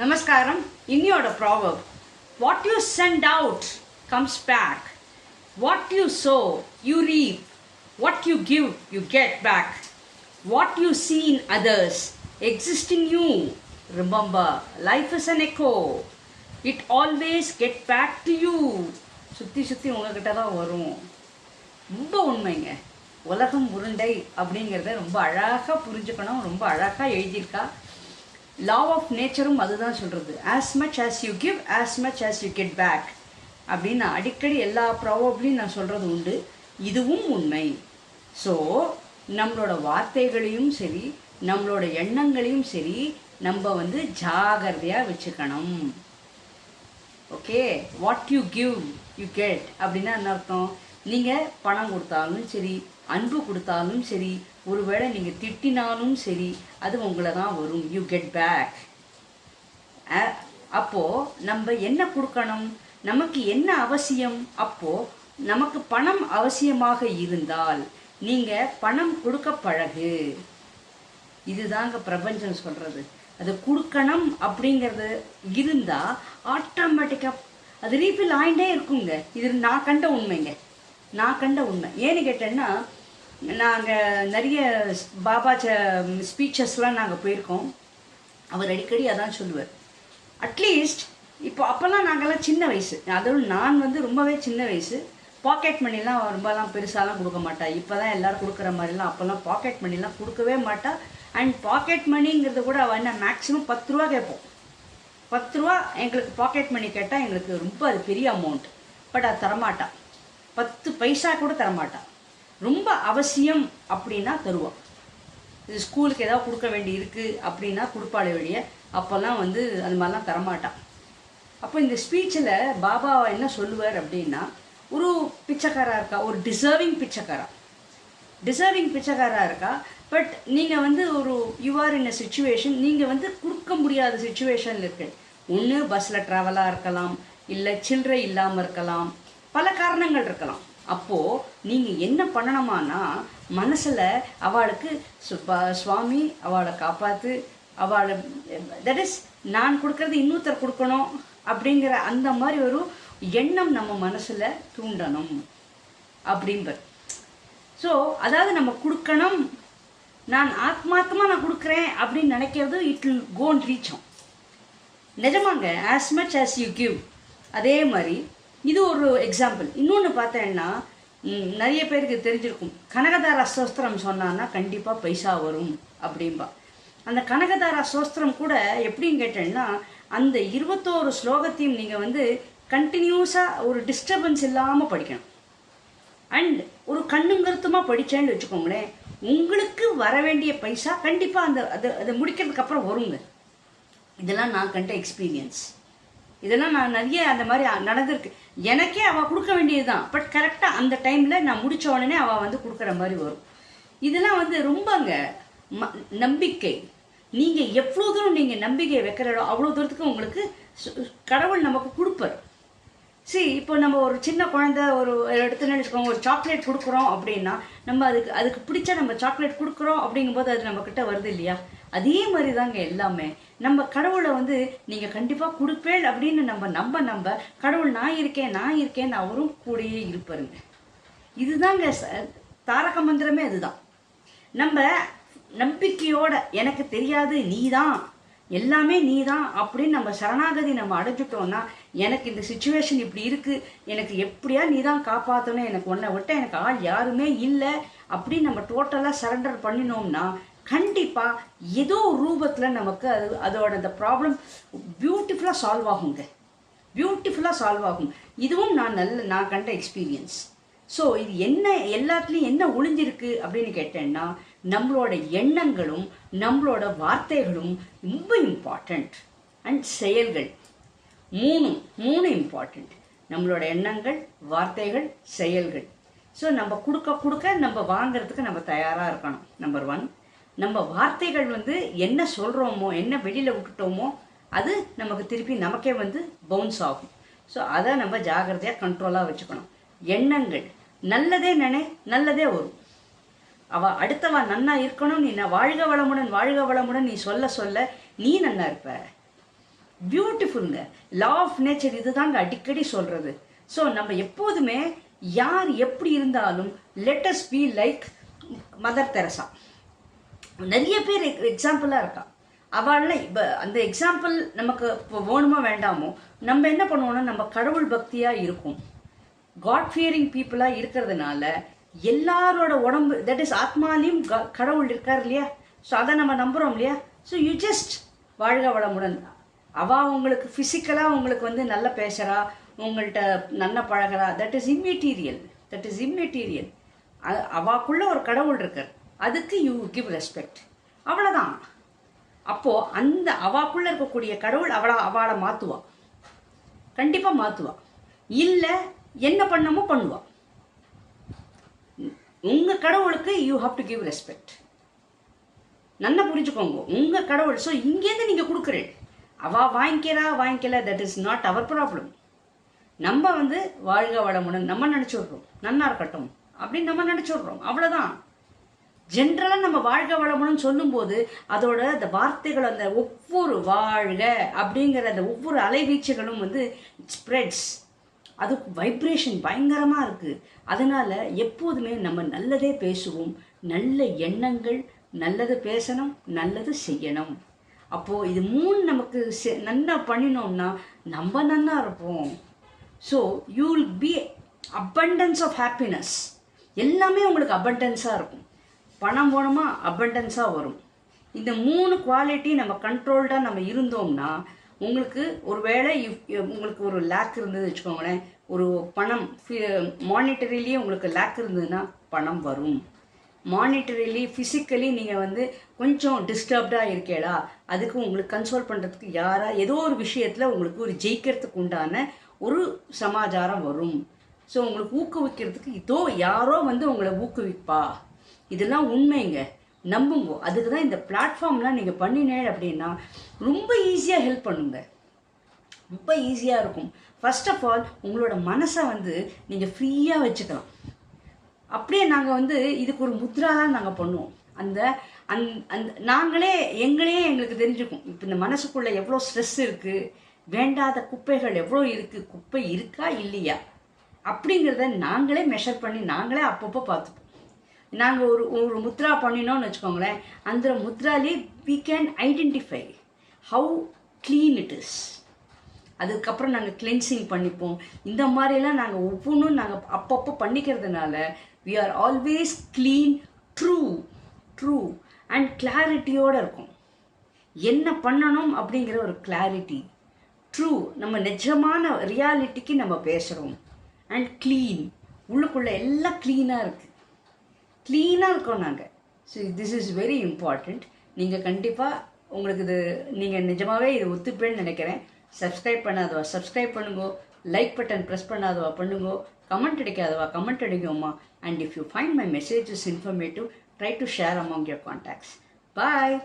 நமஸ்காரம். இன்னியோட proverb what you sent out comes back what you sow you reap what you give you get back what you seen others existing you you. Remember life is an echo it always get back to you சுற்றி சுற்றி உங்ககிட்ட தான் வரும். ரொம்ப உண்மைங்க. உலகம் உருண்டை அப்படிங்கிறத ரொம்ப அழகாக புரிஞ்சுக்கணும். ரொம்ப அழகாக எழுதியிருக்கா. லா ஆஃப் நேச்சரும் அதுதான் சொல்கிறது as much as you give as much as you get back அப்படின்னு நான் அடிக்கடி எல்லா ப்ராபப்ளையும் நான் சொல்கிறது உண்டு. இதுவும் உண்மை. ஸோ நம்மளோட வார்த்தைகளையும் சரி நம்மளோட எண்ணங்களையும் சரி நம்ம வந்து ஜாகிரதையாக வச்சுக்கணும். Okay what you give you get அப்படின்னா என்ன அர்த்தம்? நீங்கள் பணம் கொடுத்தாலும் சரி அன்பு கொடுத்தாலும் சரி ஒருவேளை நீங்கள் திட்டினாலும் சரி அது உங்களை தான் வரும். யூ கெட் பேக் அப்போது நம்ம என்ன கொடுக்கணும்? நமக்கு என்ன அவசியம்? அப்போது நமக்கு பணம் அவசியமாக இருந்தால் நீங்கள் பணம் கொடுக்க பழகு. இதுதாங்க பிரபஞ்சம் சொல்கிறது அது கொடுக்கணும் அப்படிங்கிறது இருந்தால் ஆட்டோமேட்டிக்காக அது ரீஃபில் ஆகிட்டே இருக்குங்க. இது நான் கண்ட உண்மைங்க. நான் கண்ட உண்மை. ஏன்னு கேட்டேன்னா நாங்கள் நிறைய பாபா ஸ்பீச்சஸ்லாம் நாங்கள் போயிருக்கோம். அவர் அடிக்கடி அதான் சொல்லுவார். அட்லீஸ்ட் இப்போ அப்போல்லாம் நாங்கள்லாம் சின்ன வயசு. அதுவும் நான் வந்து ரொம்பவே சின்ன வயசு. பாக்கெட் மணிலாம் ரொம்பலாம் பெருசாலாம் கொடுக்க மாட்டா. இப்போ தான் எல்லோரும் கொடுக்குற மாதிரிலாம் அப்போல்லாம் பாக்கெட் மணிலாம் கொடுக்கவே மாட்டா. அண்ட் பாக்கெட் மணிங்கிறது கூட அவள் என்ன மேக்ஸிமம் பத்து ரூபா கேட்போம். பத்து ரூபா எங்களுக்கு பாக்கெட் மணி கேட்டால் எங்களுக்கு ரொம்ப அது பெரிய அமௌண்ட் பட் அது தரமாட்டான் பத்து பைசா கூட தரமாட்டான் ரொம்ப அவசியம் அப்படின்னா தருவான் இது ஸ்கூலுக்கு ஏதாவது கொடுக்க வேண்டி இருக்குது அப்படின்னா கொடுப்பாளே வழிய அப்போல்லாம் வந்து அது மாதிரிலாம் தரமாட்டான். அப்போ இந்த ஸ்பீச்சில் பாபா என்ன சொல்லுவார் அப்படின்னா ஒரு பிச்சைக்காராக இருக்கா? ஒரு டிசர்விங் பிச்சைக்காரா? டிசர்விங் பிச்சைக்காராக இருக்கா? பட் நீங்கள் வந்து ஒரு யுவார் இன் அ சுச்சுவேஷன் நீங்கள் வந்து கொடுக்க முடியாத சுச்சுவேஷனில் இருக்கு. ஒன்று பஸ்ஸில் ட்ராவலாக இருக்கலாம் இல்லை சில்லறை இல்லாமல் இருக்கலாம் பல காரணங்கள் இருக்கலாம். அப்போது நீங்கள் என்ன பண்ணணுமானா மனசில் அவளுக்கு சுவாமி அவளை காப்பாற்று அவளை தட் இஸ் நான் கொடுக்கறது இன்னொருத்தர் கொடுக்கணும் அப்படிங்கிற அந்த மாதிரி ஒரு எண்ணம் நம்ம மனசில் தூண்டணும் அப்படிம்பர். ஸோ அதாவது நம்ம கொடுக்கணும் நான் ஆத்மார்த்தமாக நான் கொடுக்குறேன் அப்படின்னு நினைக்கிறது இட் வில் கோன் ரீச்சோம் நிஜமாங்க as much as you give அதே மாதிரி இது ஒரு எக்ஸாம்பிள் இன்னொன்று பார்த்தேன்னா நிறைய பேருக்கு தெரிஞ்சிருக்கும். கனகதார சோஸ்திரம் சொன்னான்னா கண்டிப்பாக பைசா வரும் அப்படின்பா அந்த கனகதார சோஸ்திரம் கூட எப்படின்னு கேட்டேன்னா அந்த இருபத்தோரு ஸ்லோகத்தையும் நீங்கள் வந்து கண்டினியூஸாக ஒரு டிஸ்டர்பன்ஸ் இல்லாமல் படிக்கணும். அண்ட் ஒரு கண்ணும் கருத்துமாக படித்தேன்னு வச்சுக்கோங்களேன் உங்களுக்கு வர வேண்டிய பைசா கண்டிப்பாக அந்த அது அதை முடிக்கிறதுக்கப்புறம் வருங்க. இதெல்லாம் நான் கண்ட எக்ஸ்பீரியன்ஸ் இதெல்லாம் நான் நிறைய அந்த மாதிரி நடந்திருக்கு. எனக்கே அவள் கொடுக்க வேண்டியது தான் பட் கரெக்டாக அந்த டைமில் நான் முடித்த உடனே அவள் வந்து கொடுக்குற மாதிரி வரும். இதெல்லாம் வந்து ரொம்பங்க ம நம்பிக்கை. நீங்கள் எவ்வளோ தூரம் நீங்கள் நம்பிக்கை வைக்கிறோ அவ்வளோ தூரத்துக்கு உங்களுக்கு கடவுள் நமக்கு கொடுப்பார். சரி இப்போ நம்ம ஒரு சின்ன குழந்த ஒரு எடுத்துன்னு வச்சுக்கோங்க ஒரு சாக்லேட் கொடுக்குறோம் அப்படின்னா நம்ம அதுக்கு அதுக்கு பிடிச்ச நம்ம சாக்லேட் கொடுக்குறோம் அப்படிங்கும்போது அது நம்மக்கிட்ட வருது இல்லையா? அதே மாதிரி தாங்க எல்லாமே. நம்ம கடவுளை வந்து நீங்கள் கண்டிப்பாக கொடுப்பேள் அப்படின்னு நம்ம நம்ப நம்ப கடவுள் நான் இருக்கேன் நான் இருக்கேன் அவரும் கூடயே இருப்பாருங்க. இதுதாங்க தாரக மந்திரமே அதுதான். நம்ம நம்பிக்கையோட எனக்கு தெரியாது நீ தான் எல்லாமே நீ தான் அப்படின்னு நம்ம சரணாகதி நம்ம அடைஞ்சிட்டோம்னா எனக்கு இந்த சுச்சுவேஷன் இப்படி இருக்குது எனக்கு எப்படியா நீ தான் காப்பாற்றணும் எனக்கு ஒன்றை விட்ட எனக்கு ஆள் யாருமே இல்லை அப்படின்னு நம்ம டோட்டலாக சரண்டர் பண்ணினோம்னா கண்டிப்பாக ஏதோ ரூபத்தில் நமக்கு அது அதோட அந்த ப்ராப்ளம் பியூட்டிஃபுல்லாக சால்வ் ஆகுங்க. பியூட்டிஃபுல்லாக சால்வ் ஆகும். இதுவும் நான் நல்ல நான் கண்ட எக்ஸ்பீரியன்ஸ் ஸோ இது என்ன எல்லாத்துலேயும் என்ன ஒளிஞ்சிருக்கு அப்படின்னு கேட்டேன்னா நம்மளோட எண்ணங்களும் நம்மளோட வார்த்தைகளும் ரொம்ப இம்பார்ட்டண்ட் அண்ட் செயல்கள். மூணும் மூணு இம்பார்ட்டண்ட் நம்மளோட எண்ணங்கள் வார்த்தைகள் செயல்கள். ஸோ நம்ம கொடுக்க கொடுக்க நம்ம வாங்கிறதுக்கு நம்ம தயாராக இருக்கணும். நம்பர் ஒன் நம்ம வார்த்தைகள் வந்து என்ன சொல்கிறோமோ என்ன வெளியில் விட்டுட்டோமோ அது நமக்கு திருப்பி நமக்கே வந்து பவுன்ஸ் ஆகும். ஸோ அதை நம்ம ஜாகிரதையாக கண்ட்ரோலாக வச்சுக்கணும். எண்ணங்கள். நல்லதே நினை நல்லதே வரும். அவ அடுத்தவ நன்னா இருக்கணும் நீ நான் வாழ்க வளமுடன் வாழ்க வளமுடன் நீ சொல்ல சொல்ல நீ நன்னா இருப்ப. பியூட்டிஃபுல்ங்க லா ஆஃப் நேச்சர் இதுதாங்க அடிக்கடி சொல்றது. ஸோ நம்ம எப்போதுமே யார் எப்படி இருந்தாலும் let's be like Mother Teresa நிறைய பேர் எக்ஸாம்பிளாக இருக்கா அவள்லாம் இப்போ அந்த எக்ஸாம்பிள் நமக்கு இப்போ வேணுமோ வேண்டாமோ நம்ம என்ன பண்ணுவோம்னா நம்ம கடவுள் பக்தியாக இருக்கும். காட் ஃபியரிங் பீப்புளாக இருக்கிறதுனால எல்லாரோட உடம்பு தட் இஸ் ஆத்மாலையும் க- கடவுள் இருக்கார் இல்லையா? ஸோ அதை நம்ம நம்புகிறோம் இல்லையா? ஸோ யூ ஜஸ்ட் வாழ்க வளமுடன். அவள் உங்களுக்கு ஃபிசிக்கலாக உங்களுக்கு வந்து நல்லா பேசுகிறா உங்கள்கிட்ட நல்லா பழகுறா. That is immaterial that is immaterial அவாக்குள்ள ஒரு கடவுள் இருக்கார். அதுக்கு யூ கிவ் ரெஸ்பெக்ட் அவ்வளோதான் அப்போது அந்த அவாக்குள்ளே இருக்கக்கூடிய கடவுள் அவளை அவளை மாற்றுவா கண்டிப்பாக மாற்றுவா இல்லை என்ன பண்ணமோ பண்ணுவா. உங்கள் கடவுளுக்கு you have to give respect நல்லா புரிஞ்சுக்கோங்க. உங்கள் கடவுள் ஸோ இங்கேருந்து நீங்கள் கொடுக்குறேன். அவா வாங்கிக்கிறா வாங்கிக்கல that is not our problem நம்ம வந்து வாழ்க வளமுடன் நம்ம நினச்சி விட்றோம் நல்லா இருக்கட்டும். அப்படின்னு நம்ம நினைச்சுடுறோம். அவ்வளோதான் ஜென்ரலாக நம்ம வாழ்க வளமுன்னு சொல்லும்போது அதோட அந்த வார்த்தைகள் அந்த ஒவ்வொரு வாழ்க அப்படிங்கிற அந்த ஒவ்வொரு அலைவீச்சுகளும் வந்து ஸ்ப்ரெட்ஸ் அது வைப்ரேஷன் பயங்கரமாக இருக்குது அதனால் எப்போதுமே நம்ம நல்லதே பேசுவோம். நல்ல எண்ணங்கள் நல்லது பேசணும் நல்லது செய்யணும். அப்போது இது மூணு நமக்கு செ- நல்லா பண்ணினோம்னா நம்ம நல்லா இருப்போம். So you will be abundance of happiness எல்லாமே உங்களுக்கு அபண்டன்ஸாக இருக்கும். பணம் போனோமா அபண்டன்ஸாக வரும். இந்த மூணு குவாலிட்டி நம்ம கண்ட்ரோல்டாக நம்ம இருந்தோம்னா உங்களுக்கு ஒரு வேளை உங்களுக்கு ஒரு லேக் இருந்தது வச்சுக்கோங்களேன் ஒரு பணம் மானிட்டரிலேயே உங்களுக்கு லேக் இருந்ததுன்னா பணம் வரும். மானிட்டரிலி ஃபிசிக்கலி நீங்கள் வந்து கொஞ்சம் டிஸ்டர்ப்டாக இருக்கேடா அதுக்கு உங்களுக்கு கன்சோல் பண்ணுறதுக்கு யாராக ஏதோ ஒரு விஷயத்தில் உங்களுக்கு ஒரு ஜெயிக்கிறதுக்கு உண்டான ஒரு சமாச்சாரம் வரும். ஸோ உங்களுக்கு ஊக்குவிக்கிறதுக்கு இதோ யாரோ வந்து உங்களை ஊக்குவிப்பா. இதெல்லாம் உண்மைங்க. நம்புங்க. அதுக்கு தான் இந்த பிளாட்ஃபார்ம்லாம் நீங்கள் பண்ணினேன் அப்படின்னா ரொம்ப ஈஸியாக ஹெல்ப் பண்ணுங்க. ரொம்ப ஈஸியாக இருக்கும். ஃபர்ஸ்ட் ஆஃப் ஆல் உங்களோட மனசை வந்து நீங்கள் ஃப்ரீயாக வச்சுக்கலாம். அப்படியே நாங்கள் வந்து இதுக்கு ஒரு முத்ரா தான் நாங்கள் பண்ணுவோம். அந்த அந் அந்த நாங்களே எங்களே எங்களுக்கு தெரிஞ்சுக்கும். இப்போ இந்த மனசுக்குள்ளே எவ்வளோ ஸ்ட்ரெஸ் இருக்குது வேண்டாத குப்பைகள் எவ்வளோ இருக்குது குப்பை இருக்கா? இல்லையா? அப்படிங்கிறத நாங்களே மெஷர் பண்ணி நாங்களே அப்பப்போ பார்த்துப்போம். நாங்கள் ஒரு ஒரு முத்ரா பண்ணினோம்னு வச்சுக்கோங்களேன் அந்த முத்ராலே we can identify how clean it is அதுக்கப்புறம் நாங்கள் கிளென்சிங் பண்ணிப்போம். இந்த மாதிரிலாம் நாங்கள் ஒவ்வொன்றும் நாங்கள் அப்பப்போ பண்ணிக்கிறதுனால we are always clean true true and கிளாரிட்டியோடு இருக்கும். என்ன பண்ணணும் அப்படிங்கிற ஒரு கிளாரிட்டி ட்ரூ நம்ம நிஜமான ரியாலிட்டிக்கு நம்ம பேசுகிறோம் அண்ட் க்ளீன் உள்ளுக்குள்ளே எல்லாம் க்ளீனாக இருக்குது க்ளீனாக இருக்கோம் நாங்கள் so this is very important நீங்கள் கண்டிப்பாக உங்களுக்கு இது நீங்கள் நிஜமாகவே இது ஒத்துப்பேன்னு நினைக்கிறேன். சப்ஸ்கிரைப் பண்ணாதவா சப்ஸ்கிரைப் பண்ணுங்கோ. லைக் பட்டன் ப்ரெஸ் பண்ணாதவா பண்ணுங்கோ. கமெண்ட் அடிக்காதவா comment அடிங்கம்மா. And if you find my messages informative try to share among your contacts bye